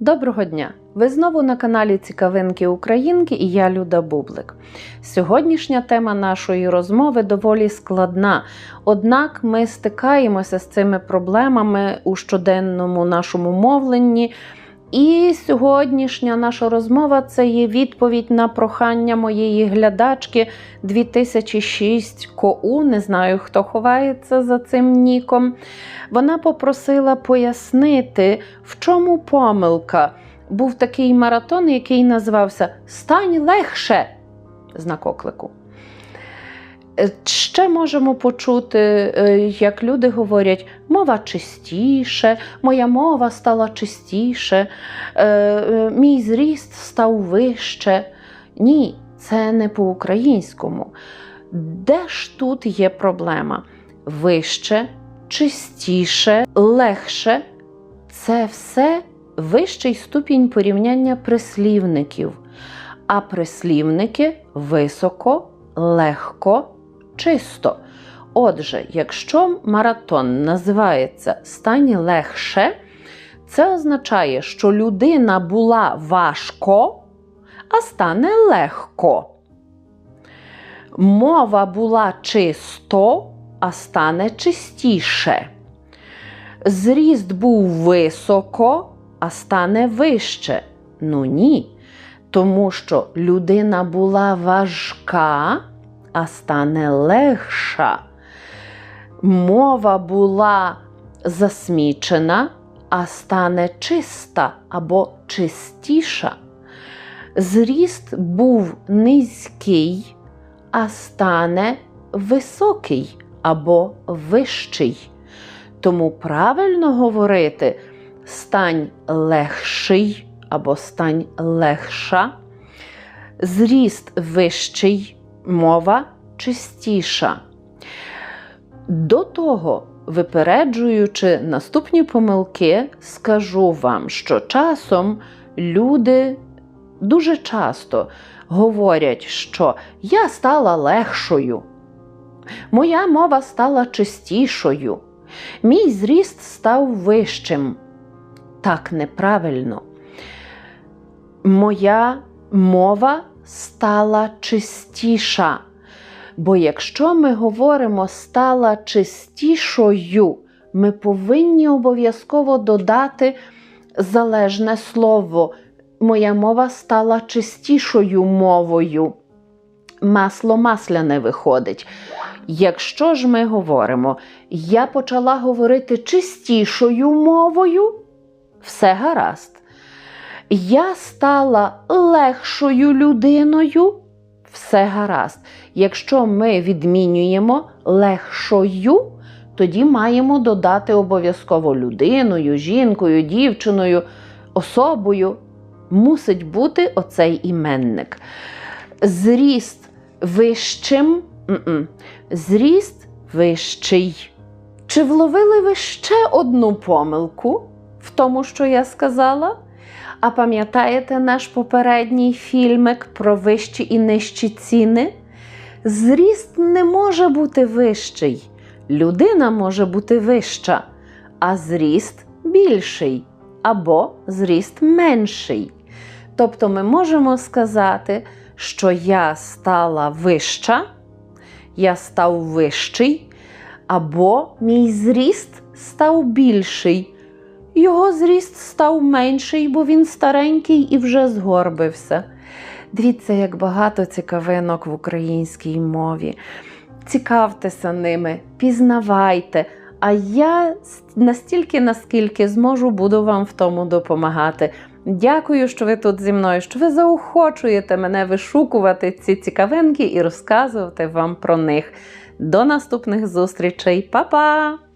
Доброго дня! Ви знову на каналі Цікавинки Українки і я Люда Бублик. Сьогоднішня тема нашої розмови доволі складна, однак ми стикаємося з цими проблемами у щоденному нашому мовленні. І сьогоднішня наша розмова це є відповідь на прохання моєї глядачки 2006 КОУ. Не знаю, хто ховається за цим ніком. Вона попросила пояснити, в чому помилка. Був такий маратон, який називався Стань легше знак оклику. Е, Ще можемо почути, е, як люди говорять, мова чистіше, моя мова стала чистіше, е, мій зріст став вище. Ні, це не по-українському. Де ж тут є проблема? Вище, чистіше, легше це все вищий ступінь порівняння прислівників. А прислівники високо, легко, чисто. Отже, якщо маратон називається Стань легше, це означає, що людина була важко, а стане легко. Мова була чисто, а стане чистіше. Зріст був високо, а стане вище. Ну ні. Тому що людина була важка, а стане легша. Мова була засмічена, а стане чиста або чистіша. Зріст був низький, а стане високий або вищий. Тому правильно говорити стань легший або стань легша, зріст вищий, мова чистіша. До того, випереджуючи наступні помилки, скажу вам, що часом люди дуже часто говорять, що я стала легшою, моя мова стала чистішою, мій зріст став вищим. Так неправильно. Моя мова стала чистіша. Бо якщо ми говоримо стала чистішою, ми повинні обов'язково додати залежне слово. Моя мова стала чистішою мовою. Масло масляне виходить. Якщо ж ми говоримо, я почала говорити чистішою мовою, все гаразд. Я стала легшою людиною, все гаразд. Якщо ми відмінюємо легшою, тоді маємо додати обов'язково людиною, жінкою, дівчиною, особою. Мусить бути оцей іменник. Зріст вищим, зріст вищий. Чи вловили ви ще одну помилку в тому, що я сказала? А пам'ятаєте наш попередній фільмик про вищі і нижчі ціни? Зріст не може бути вищий, людина може бути вища, а зріст більший або зріст менший. Тобто ми можемо сказати, що я стала вища, я став вищий, або мій зріст став більший. Його зріст став менший, бо він старенький і вже згорбився. Дивіться, як багато цікавинок в українській мові. Цікавтеся ними, пізнавайте. А я настільки, наскільки зможу, буду вам в тому допомагати. Дякую, що ви тут зі мною, що ви заохочуєте мене вишукувати ці цікавинки і розказувати вам про них. До наступних зустрічей, Па-па!